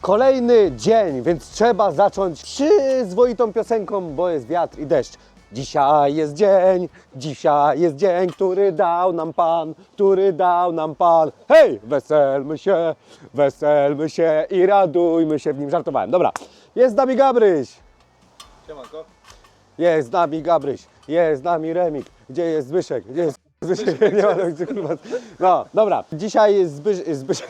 Kolejny dzień, więc trzeba zacząć przyzwoitą piosenką, bo jest wiatr i deszcz. Dzisiaj jest dzień, dzisiaj jest dzień, który dał nam Pan, który dał nam Pan. Hej, weselmy się, weselmy się i radujmy się w nim. Żartowałem. Dobra, jest z nami Gabryś, Siemanko. jest z nami Gabryś, jest z nami Remik. Gdzie jest Zbyszek? Gdzie jest Zbyszek? Nie ma gdzie, kurwa. No, dobra, dzisiaj jest Zbysz, Zbyszek.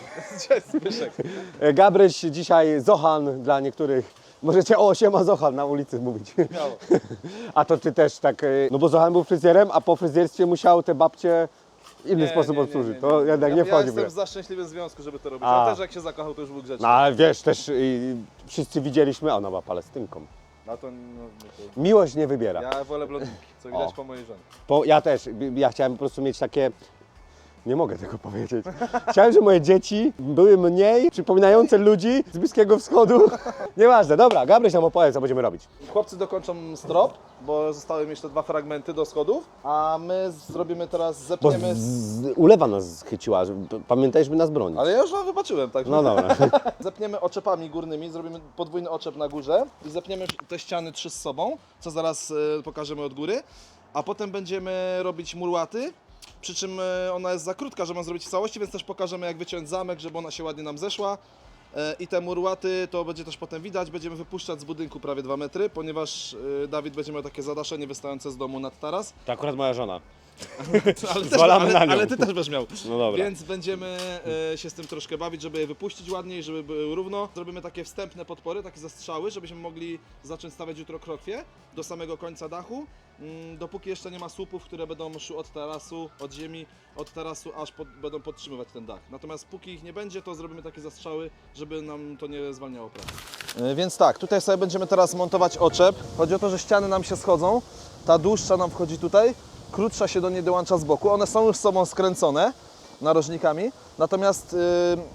Zbyszek. Gabryś dzisiaj Zochan dla niektórych. Możecie o siema Zochan na ulicy mówić. Miało. A to ty też tak, y, no bo Zochan był fryzjerem, a po fryzjerstwie musiał te babcie w inny Nie, sposób nie, nie, obsłużyć. nie, To jednak ja, nie Ja wchodzi w jestem grę. za szczęśliwym związku, żeby to robić. A. A też jak się zakochał, to już był grzeczny. No ale wiesz, też y, wszyscy widzieliśmy, ona była palestynką. No to, no, no to... Miłość nie wybiera. Ja wolę blondynki, co widać O. po mojej żonie. Po, ja też, ja chciałem po prostu mieć takie. Nie mogę tego powiedzieć. Chciałem, żeby moje dzieci były mniej przypominające ludzi z Bliskiego Wschodu. Nieważne, dobra, Gabryś nam opowie, co będziemy robić. Chłopcy dokończą strop, bo zostały mi jeszcze dwa fragmenty do schodów, a my zrobimy teraz, Bo zepniemy... z, z, ulewa nas schyciła, że- p- pamiętaj, żeby nas bronić. Ale ja już wam wybaczyłem, tak? No dobra. Zepniemy oczepami górnymi, zrobimy podwójny oczep na górze i zepniemy te ściany trzy z sobą, co zaraz e, pokażemy od góry, a potem będziemy robić murłaty, przy czym e, ona jest za krótka, żeby ją zrobić w całości, więc też pokażemy jak wyciąć zamek, żeby ona się ładnie nam zeszła. E, I te murłaty to będzie też potem widać, będziemy wypuszczać z budynku prawie 2 metry, ponieważ e, Dawid będzie miał takie zadaszenie wystające z domu nad taras. To akurat moja żona. Ale, też, Zwalamy ale, na nią. ale ty też będziesz miał. No dobra. Więc będziemy e, się z tym troszkę bawić, żeby je wypuścić ładniej, żeby były równo. Zrobimy takie wstępne podpory, takie zastrzały, żebyśmy mogli zacząć stawiać jutro krokwie do samego końca dachu. Mm, dopóki jeszcze nie ma słupów, które będą szły od tarasu, od ziemi, od tarasu, aż pod, będą podtrzymywać ten dach. Natomiast póki ich nie będzie, to zrobimy takie zastrzały, żeby nam to nie zwalniało pracy. E, Więc tak, tutaj sobie będziemy teraz montować oczep. Chodzi o to, że ściany nam się schodzą. Ta dłuższa nam wchodzi tutaj, krótsza się do niej dołącza z boku. One są już z sobą skręcone narożnikami. Natomiast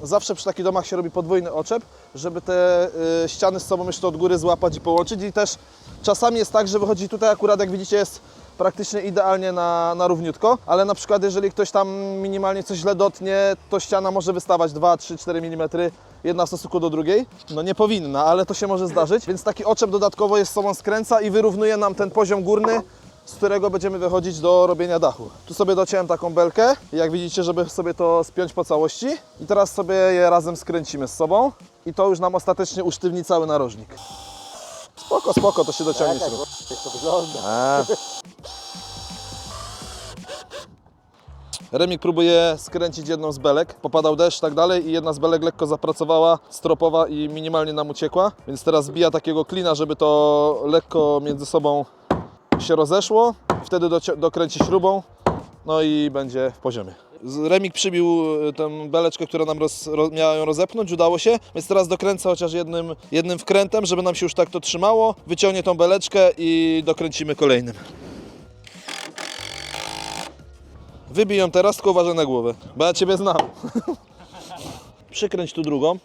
y, zawsze przy takich domach się robi podwójny oczep, żeby te y, ściany z sobą jeszcze od góry złapać i połączyć. I też czasami jest tak, że wychodzi tutaj akurat, jak widzicie, jest praktycznie idealnie na, na równiutko, ale na przykład jeżeli ktoś tam minimalnie coś źle dotnie, to ściana może wystawać 2, 3, 4 mm jedna w stosunku do drugiej. No nie powinna, ale to się może zdarzyć, więc taki oczep dodatkowo jest z sobą skręca i wyrównuje nam ten poziom górny, z którego będziemy wychodzić do robienia dachu. Tu sobie dociąłem taką belkę, jak widzicie, żeby sobie to spiąć po całości. I teraz sobie je razem skręcimy z sobą i to już nam ostatecznie usztywni cały narożnik. Spoko, spoko, to się dociągnie. Jak śrub. to wygląda? A. Remik próbuje skręcić jedną z belek. Popadał deszcz tak dalej i jedna z belek lekko zapracowała, stropowa i minimalnie nam uciekła. Więc teraz zbija takiego klina, żeby to lekko między sobą się rozeszło. Wtedy dokręci śrubą. No i będzie w poziomie. Remik przybił y, tę beleczkę, która nam roz, ro, miała ją rozepnąć, udało się, więc teraz dokręcę chociaż jednym, jednym wkrętem, żeby nam się już tak to trzymało. Wyciągnie tą beleczkę i dokręcimy kolejnym. Wybij ją teraz, tylko uważaj na głowę, bo ja Ciebie znam. Przykręć tu drugą,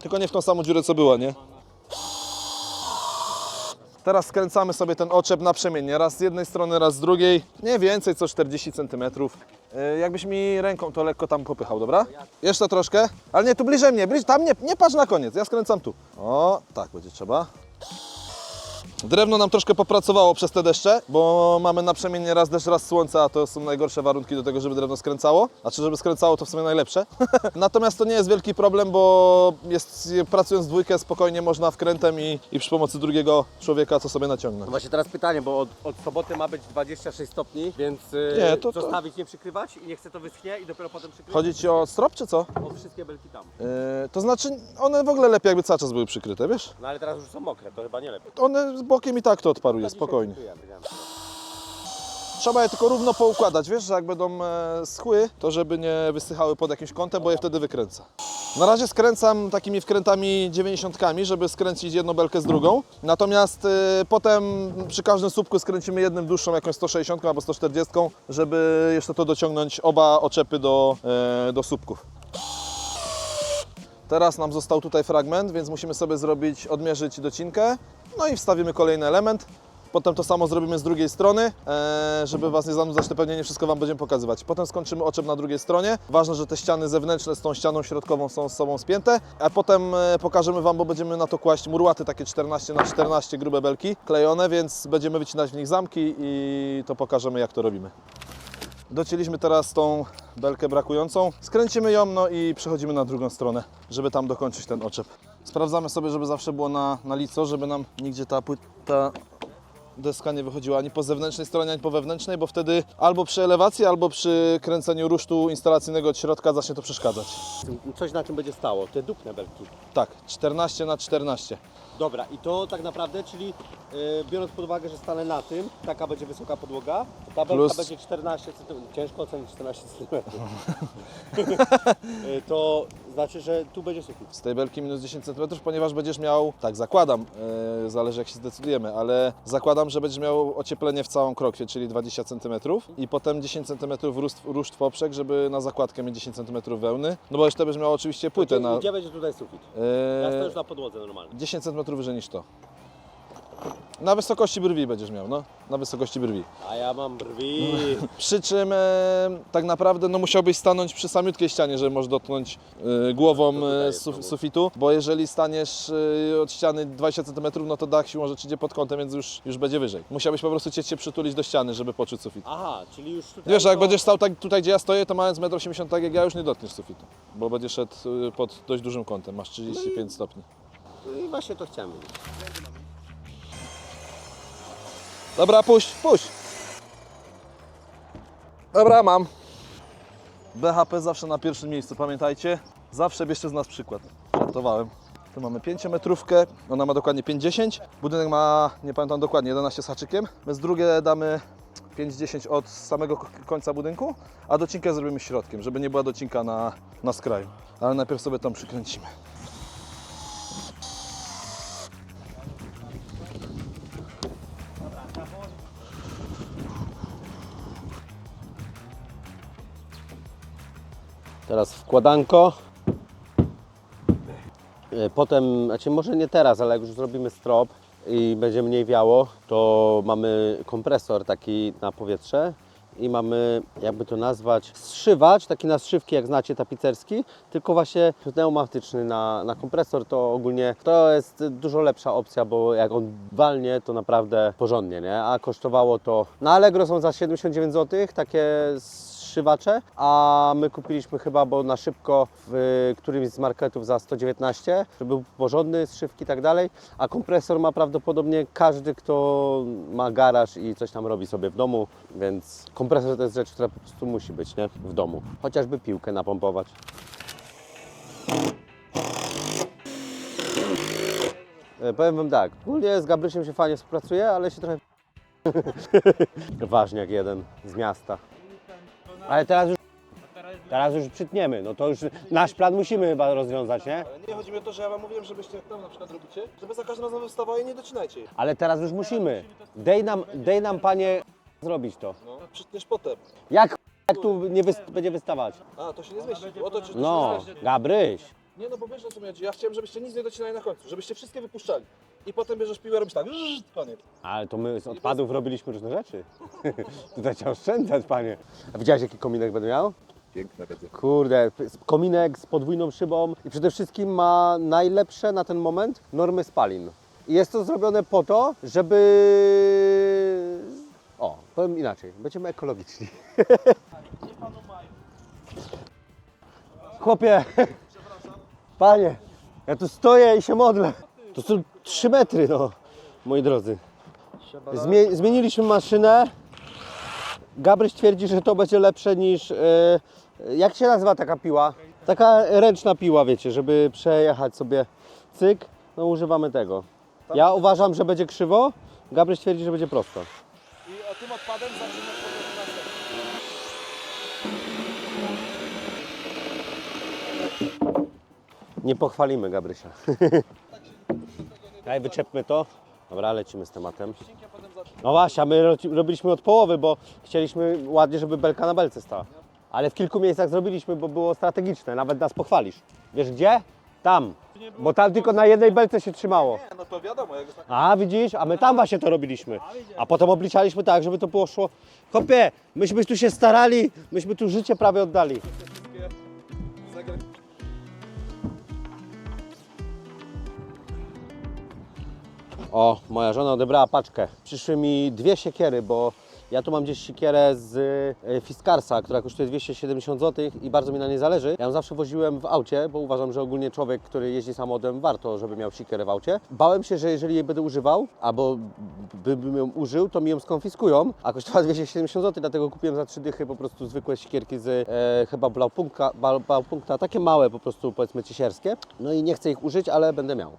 tylko nie w tą samą dziurę, co była, nie? Teraz skręcamy sobie ten oczep naprzemiennie, raz z jednej strony, raz z drugiej. Nie więcej, co 40 cm. Yy, jakbyś mi ręką to lekko tam popychał, dobra? Jeszcze troszkę, ale nie, tu bliżej mnie, bliżej, tam nie, nie patrz na koniec, ja skręcam tu. O, tak będzie trzeba. Drewno nam troszkę popracowało przez te deszcze, bo mamy naprzemiennie raz deszcz, raz słońce, a to są najgorsze warunki do tego, żeby drewno skręcało. Znaczy, żeby skręcało, to w sumie najlepsze. Natomiast to nie jest wielki problem, bo jest, pracując dwójkę spokojnie można wkrętem i, i przy pomocy drugiego człowieka co sobie naciągnąć. No właśnie teraz pytanie, bo od, od soboty ma być 26 stopni, więc y, Nie, to- to- zostawić, nie przykrywać i nie chcę to wyschnie i dopiero potem przykryć? Chodzi Ci o strop, czy co? o wszystkie belki tam. Yy, to znaczy, one w ogóle lepiej jakby cały czas były przykryte, wiesz? No ale teraz już są mokre, to chyba nie lepiej. One bokiem i tak to odparuje, spokojnie. Trzeba je tylko równo poukładać, wiesz, że jak będą e, schły, to żeby nie wysychały pod jakimś kątem, bo je wtedy wykręca. Na razie skręcam takimi wkrętami 90, żeby skręcić jedną belkę z drugą. Natomiast e, potem przy każdym słupku skręcimy jednym dłuższą, jakąś 160 albo 140, żeby jeszcze to dociągnąć oba oczepy do, e, do słupków. Teraz nam został tutaj fragment, więc musimy sobie zrobić, odmierzyć docinkę. No i wstawimy kolejny element. Potem to samo zrobimy z drugiej strony, e, żeby Was nie zanudzać, to pewnie nie wszystko Wam będziemy pokazywać. Potem skończymy oczep na drugiej stronie. Ważne, że te ściany zewnętrzne z tą ścianą środkową są z sobą spięte, a potem e, pokażemy Wam, bo będziemy na to kłaść murłaty takie 14 na 14 grube belki klejone, więc będziemy wycinać w nich zamki i to pokażemy jak to robimy. Docięliśmy teraz tą belkę brakującą, skręcimy ją no i przechodzimy na drugą stronę, żeby tam dokończyć ten oczep. Sprawdzamy sobie, żeby zawsze było na, na lico, żeby nam nigdzie ta płyta deska nie wychodziła ani po zewnętrznej stronie, ani po wewnętrznej, bo wtedy albo przy elewacji, albo przy kręceniu rusztu instalacyjnego od środka zacznie to przeszkadzać. Coś na czym będzie stało, te dupne belki. Tak, 14 na 14. Dobra, i to tak naprawdę, czyli e, biorąc pod uwagę, że stanę na tym, taka będzie wysoka podłoga, to ta belka Plus- będzie 14 cm. Ciężko ocenić 14 cm. to znaczy, że tu będzie sufit. Z tej belki minus 10 cm, ponieważ będziesz miał, tak zakładam, yy, zależy jak się zdecydujemy, ale zakładam, że będziesz miał ocieplenie w całą krokwie, czyli 20 cm i potem 10 cm ruszt, ruszt w poprzek, żeby na zakładkę mieć 10 cm wełny, no bo jeszcze będziesz miał oczywiście płytę na... Gdzie będzie tutaj sufit? yy, Ja stoję już na podłodze normalnie. 10 cm wyżej niż to. Na wysokości brwi będziesz miał, no, na wysokości brwi. A ja mam brwi. Przy czym e, tak naprawdę no, musiałbyś stanąć przy samiutkiej ścianie, żeby możesz dotknąć e, głową tutaj e, suf, sufitu, bo jeżeli staniesz e, od ściany 20 cm, no to dach siłą rzeczy idzie pod kątem, więc już, już będzie wyżej. Musiałbyś po prostu cię się przytulić do ściany, żeby poczuć sufit. Aha, czyli już tutaj. Wiesz, jak to- będziesz stał tak, tutaj, gdzie ja stoję, to mając 1,80 m tak jak ja, już nie dotkniesz sufitu, bo będziesz szedł e, pod dość dużym kątem, masz 35 stopni. I właśnie to chciałem. Dobra, puść, puść. Dobra, mam. BHP zawsze na pierwszym miejscu, pamiętajcie. Zawsze bierzcie z nas przykład. Żartowałem. Tu mamy 5-metrówkę, ona ma dokładnie 5,10. Budynek ma, nie pamiętam dokładnie, 11 z haczykiem. My z drugie damy 5,10 od samego końca budynku, a docinkę zrobimy środkiem, żeby nie była docinka na, na skraju. Ale najpierw sobie tam przykręcimy. Teraz wkładanko. E, Potem, znaczy może nie teraz, ale jak już zrobimy strop i będzie mniej wiało, to mamy kompresor taki na powietrze i mamy, jakby to nazwać, zszywacz, taki na zszywki, jak znacie, tapicerski, tylko właśnie pneumatyczny na, na kompresor, to ogólnie to jest dużo lepsza opcja, bo jak on walnie, to naprawdę porządnie, nie? A kosztowało to, na Allegro są za 79 zł, takie zszywacze, a my kupiliśmy chyba, bo na szybko w którymś z marketów za 119, żeby był porządny, zszywki i tak dalej, a kompresor ma prawdopodobnie każdy, kto ma garaż i coś tam robi sobie w domu, więc kompresor to jest rzecz, która po prostu musi być, nie? W domu. Chociażby piłkę napompować. E, Powiem Wam tak, ogólnie z Gabrysiem się fajnie współpracuje, ale się trochę... Ważniak jeden z miasta. Ale teraz już, teraz już przytniemy, no to już nasz plan musimy chyba rozwiązać, nie? Ale nie chodzi mi o to, że ja Wam mówiłem, żebyście jak tam na przykład robicie, żeby za każdym razem wystawała i nie docinajcie jej. Ale teraz już musimy. Dej nam, dej nam panie zrobić to. No, przytniesz potem. Jak, jak tu nie wys- będzie wystawać? A, to się nie zmieści. O to, czy, No, czy, czy, Gabryś. Nie no, bo wiesz o co mi chodzi. Ja chciałem, żebyście nic nie docinali na końcu, żebyście wszystkie wypuszczali. I potem bierzesz piłę, robisz tak, żżż, koniec. Ale to my z odpadów robiliśmy różne rzeczy. Tutaj trzeba oszczędzać, panie. A widziałeś jaki kominek będę miał? Piękne będzie. Kurde, kominek z podwójną szybą i przede wszystkim ma najlepsze na ten moment normy spalin. I jest to zrobione po to, żeby... O, powiem inaczej, będziemy ekologiczni. Chłopie, panie, ja tu stoję i się modlę. To są 3 metry, no, moi drodzy. Zmie- zmieniliśmy maszynę. Gabryś twierdzi, że to będzie lepsze niż. e, jak się nazywa taka piła? Taka ręczna piła, wiecie, żeby przejechać sobie cyk. No używamy tego. Ja uważam, że będzie krzywo. Gabryś twierdzi, że będzie prosto. I tym odpadem zaczynamy Nie pochwalimy Gabrysia. Daj, wyczepmy to. Dobra, lecimy z tematem. No właśnie, a my ro- robiliśmy od połowy, bo chcieliśmy ładnie, żeby belka na belce stała. Ale w kilku miejscach zrobiliśmy, bo było strategiczne. Nawet nas pochwalisz. Wiesz gdzie? Tam. Bo tam tylko na jednej belce się trzymało. Nie, no to wiadomo, jak tak. A widzisz, a my tam właśnie to robiliśmy. A potem obliczaliśmy tak, żeby to było szło. Kopie, myśmy tu się starali, myśmy tu życie prawie oddali. O, moja żona odebrała paczkę. Przyszły mi dwie siekiery, bo ja tu mam gdzieś siekierę z e, Fiskarsa, która kosztuje 270 zł i bardzo mi na niej zależy. Ja ją zawsze woziłem w aucie, bo uważam, że ogólnie człowiek, który jeździ samochodem, warto, żeby miał siekierę w aucie. Bałem się, że jeżeli jej będę używał, albo by- bym ją użył, to mi ją skonfiskują, a kosztowała 270 zł, dlatego kupiłem za trzy dychy po prostu zwykłe siekierki z e, chyba Blaupunkta, Blaupunkta, takie małe po prostu powiedzmy ciesierskie. No i nie chcę ich użyć, ale będę miał.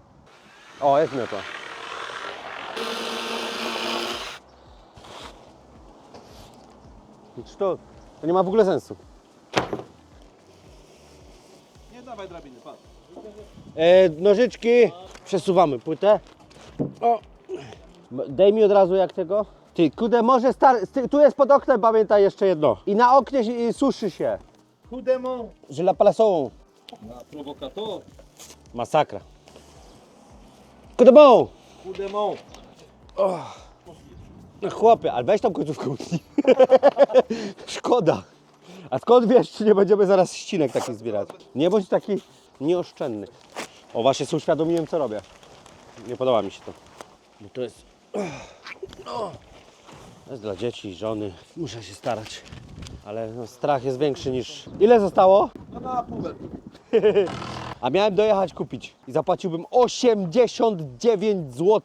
O, jest miotła. Czy to, to nie ma w ogóle sensu. Nie dawaj drabiny, patrz. E, nożyczki, przesuwamy płytę. O. Daj mi od razu jak tego. Ty, kudę, może star... ty- Tu jest pod oknem, pamiętaj jeszcze jedno. I na oknie się- suszy się. Kudemon Że la palasową. na prowokator. Masakra. Kudę bon. No chłopie, ale weź tą końcówkę utnij. Szkoda. A skąd wiesz, czy nie będziemy zaraz ścinek taki zbierać? Nie bądź taki nieoszczędny. O, właśnie sobie uświadomiłem, co robię. Nie podoba mi się to. Bo to jest... O, to jest dla dzieci, żony. Muszę się starać. Ale no, strach jest większy niż... Ile zostało? No na półbel. A miałem dojechać kupić. I zapłaciłbym 89 zł.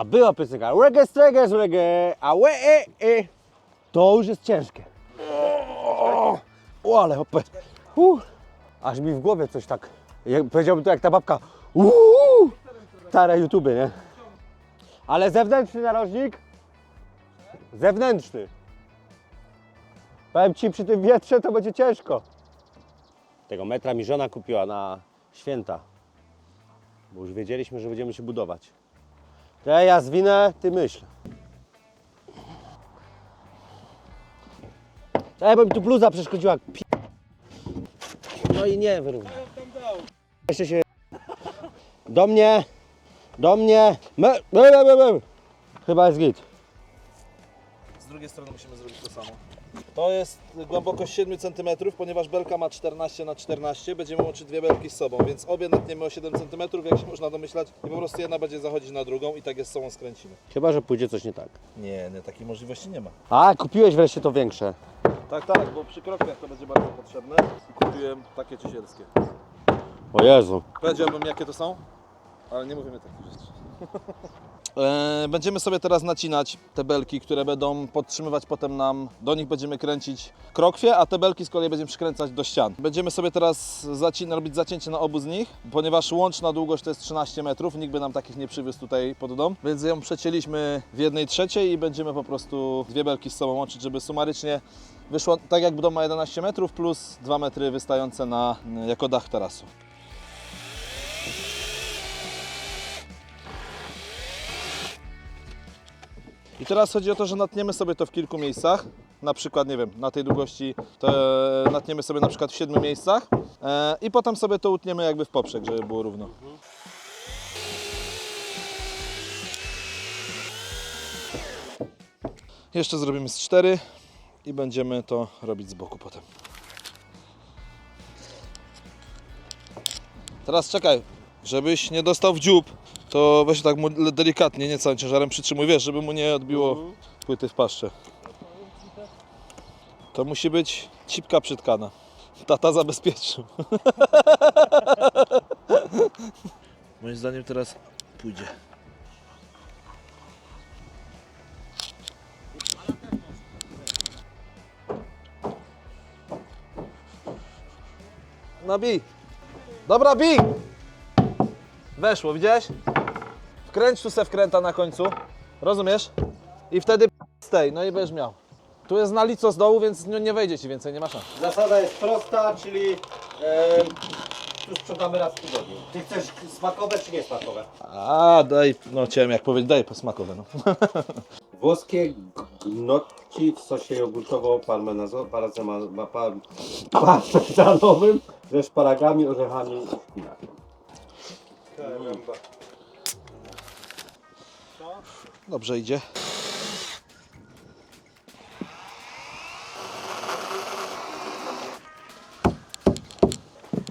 A była piosenka reggae, streggae, reggae, a łe, e, e. To już jest ciężkie. O ale hopę. Uh, aż mi w głowie coś tak, jak, powiedziałbym to jak ta babka. Uuu, stare YouTube, nie? Ale zewnętrzny narożnik? Zewnętrzny. Powiem Ci, przy tym wietrze to będzie ciężko. Tego metra mi żona kupiła na święta. Bo już wiedzieliśmy, że będziemy się budować. To ja zwinę, ty myśl. Ej, bo mi tu bluza przeszkodziła. No i nie wyrówna. Jeszcze się... Do mnie, do mnie. Chyba jest git. Z drugiej strony musimy zrobić to samo. To jest głębokość 7 cm, ponieważ belka ma 14 na 14 będziemy łączyć dwie belki z sobą, więc obie natniemy o 7 cm, jak się można domyślać, i po prostu jedna będzie zachodzić na drugą i tak jest z sobą skręcimy. Chyba, że pójdzie coś nie tak. Nie, nie, takiej możliwości nie ma. A, kupiłeś wreszcie to większe. Tak, tak, bo przy krokwiach to będzie bardzo potrzebne. Kupiłem takie ciesielskie. O Jezu. Powiedziałbym jakie to są, ale nie mówimy takich rzeczy. E, Będziemy sobie teraz nacinać te belki, które będą podtrzymywać potem nam, do nich będziemy kręcić krokwie, a te belki z kolei będziemy przykręcać do ścian. Będziemy sobie teraz zacin- robić zacięcie na obu z nich, ponieważ łączna długość to jest 13 metrów, nikt by nam takich nie przywiózł tutaj pod dom, więc ją przecięliśmy w jednej trzeciej i będziemy po prostu dwie belki z sobą łączyć, żeby sumarycznie wyszło tak jak dom ma 11 metrów plus 2 metry wystające na, jako dach tarasu. I teraz chodzi o to, że natniemy sobie to w kilku miejscach. Na przykład, nie wiem, na tej długości to e, natniemy sobie na przykład w siedmiu miejscach e, i potem sobie to utniemy jakby w poprzek, żeby było równo. Jeszcze zrobimy z cztery i będziemy to robić z boku potem. Teraz czekaj, żebyś nie dostał w dziób, to weź tak mu delikatnie, nie całym ciężarem przytrzymuj, wiesz, żeby mu nie odbiło płyty w paszcze. To musi być cipka przytkana. Tata zabezpieczył. Moim zdaniem teraz pójdzie. No bij. Dobra, bij! Weszło, widziałeś? Wkręć tu se wkręta na końcu, rozumiesz? I wtedy z tej, no i będziesz miał. Tu jest na lico z dołu, więc nie, nie wejdzie ci więcej, nie ma szans. Zasada jest prosta, czyli e, tu sprzątamy raz w tygodniu. Ty chcesz smakowe czy nie smakowe? A, daj, no chciałem jak powiedzieć, daj posmakowe, no. Włoskie gnocchi w sosie jogurtowo-parmezanowym ze szparagami, orzechami i szpinakiem. Dobrze idzie.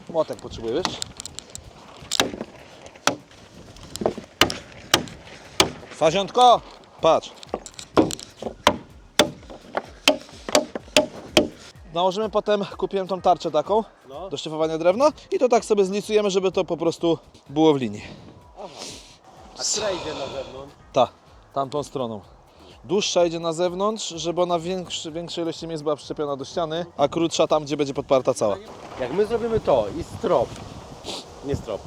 Młotek potrzebuję, wiesz? Faziątko, patrz. Nałożymy potem, kupiłem tą tarczę taką No. do szlifowania drewna i to tak sobie zlisujemy, żeby to po prostu było w linii. A która idzie na zewnątrz? Ta, tamtą stroną. Dłuższa idzie na zewnątrz, żeby ona większy, większej ilości miejsc była przyczepiona do ściany, a krótsza tam, gdzie będzie podparta cała. Jak my zrobimy to i strop, nie strop,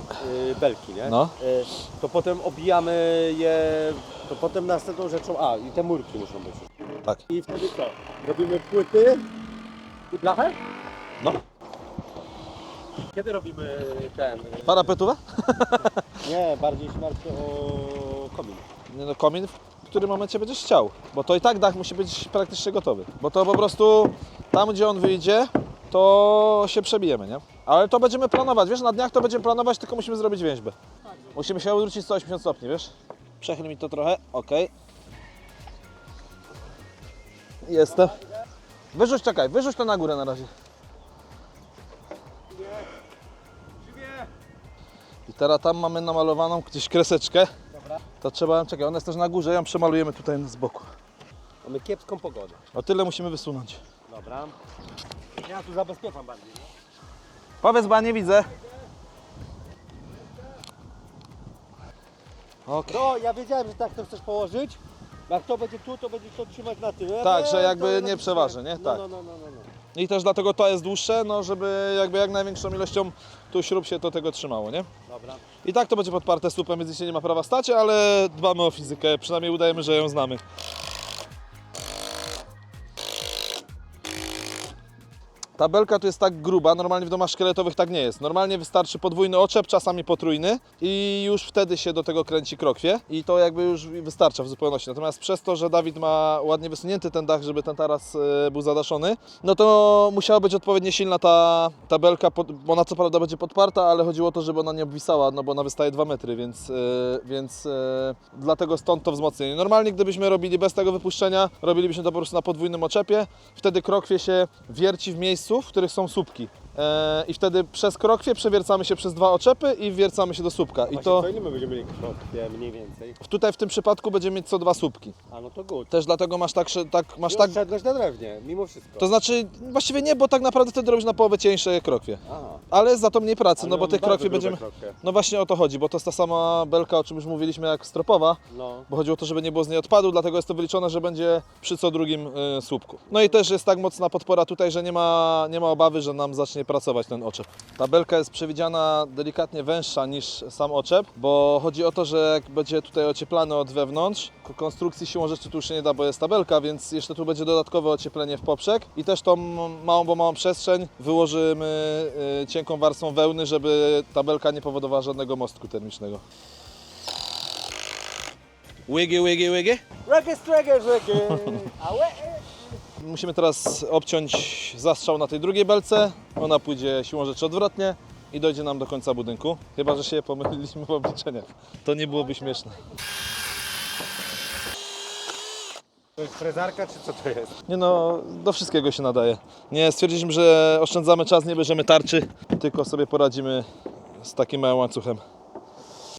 yy, belki, nie? No. Yy, to potem obijamy je, to potem następną rzeczą, a i te murki muszą być. Tak. I wtedy co? Robimy płyty i blachę? No. Kiedy robimy ten? yy, Parapetowe? Nie, bardziej się martwię o komin. Nie no, komin, w którym momencie będziesz chciał. Bo to i tak dach musi być praktycznie gotowy. Bo to po prostu tam, gdzie on wyjdzie, to się przebijemy, nie? Ale to będziemy planować, wiesz, na dniach to będziemy planować, tylko musimy zrobić więźbę. Musimy się odwrócić 180 stopni, wiesz? Przechyl mi to trochę, ok. Jestem. Wyrzuć, czekaj, wyrzuć to na górę na razie. I teraz tam mamy namalowaną gdzieś kreseczkę. To trzeba, czekaj, ona jest też na górze, ją przemalujemy tutaj z boku. Mamy kiepską pogodę. O tyle musimy wysunąć. Dobra. Ja tu zabezpieczam bardziej. Nie? Powiedz, bo ja nie widzę. Okej. No, ja wiedziałem, że tak to chcesz położyć. Jak to będzie tu, to będzie to trzymać na tyle. Tak, że jakby ja nie przeważy, nie? No, Tak. No, no, no, no, no. I też dlatego to jest dłuższe, no żeby jakby jak największą ilością tu śrub się to tego trzymało, nie? Dobra. I tak to będzie podparte słupem, więc nie ma prawa stać, ale dbamy o fizykę, przynajmniej udajemy, że ją znamy. Ta belka tu jest tak gruba, normalnie w domach szkieletowych tak nie jest. Normalnie wystarczy podwójny oczep, czasami potrójny i już wtedy się do tego kręci krokwie i to jakby już wystarcza w zupełności. Natomiast przez to, że Dawid ma ładnie wysunięty ten dach, żeby ten taras e, był zadaszony, no to musiała być odpowiednio silna ta, ta belka, pod, bo ona co prawda będzie podparta, ale chodziło o to, żeby ona nie obwisała, no bo ona wystaje 2 metry, więc, e, więc e, dlatego stąd to wzmocnienie. Normalnie gdybyśmy robili bez tego wypuszczenia, robilibyśmy to po prostu na podwójnym oczepie, wtedy krokwie się wierci w miejscu, w których są słupki. E, I wtedy przez krokwie przewiercamy się przez dwa oczepy i wiercamy się do słupka. I Właśnie, to co ile my będziemy mieli krokwie mniej więcej? tutaj w tym przypadku będziemy mieć co dwa słupki. A no to good. Też dlatego masz tak, tak, masz I tak na drewnie, mimo wszystko. to znaczy, właściwie nie, bo tak naprawdę wtedy robisz na połowę cieńsze krokwie. Aha. Ale za to mniej pracy, Ale no bo tych grube będziemy... krokwie. No właśnie o to chodzi, bo to jest ta sama belka, o czym już mówiliśmy, jak stropowa, No. bo chodziło o to, żeby nie było z niej odpadu, dlatego jest to wyliczone, że będzie przy co drugim y, słupku. No i też jest tak mocna podpora tutaj, że nie ma, nie ma obawy, że nam zacznie pracować ten oczep. Ta belka jest przewidziana delikatnie węższa niż sam oczep, bo chodzi o to, że jak będzie tutaj ocieplany od wewnątrz, ko- konstrukcji siłą rzeczy tu już się nie da, bo jest ta belka, więc jeszcze tu będzie dodatkowe ocieplenie w poprzek i też tą małą, bo małą przestrzeń wyłożymy y, cienką warstwą wełny, żeby ta belka nie powodowała żadnego mostku termicznego. Łygi, łygi, łygi. Reggae, reggae, reggae. Musimy teraz obciąć zastrzał na tej drugiej belce. Ona pójdzie siłą rzeczy odwrotnie i dojdzie nam do końca budynku. Chyba, że się pomyliliśmy w obliczeniach. To nie byłoby śmieszne. To jest frezarka, czy co to jest? Nie no, do wszystkiego się nadaje. Nie, stwierdziliśmy, że oszczędzamy czas, nie bierzemy tarczy, tylko sobie poradzimy z takim małym łańcuchem.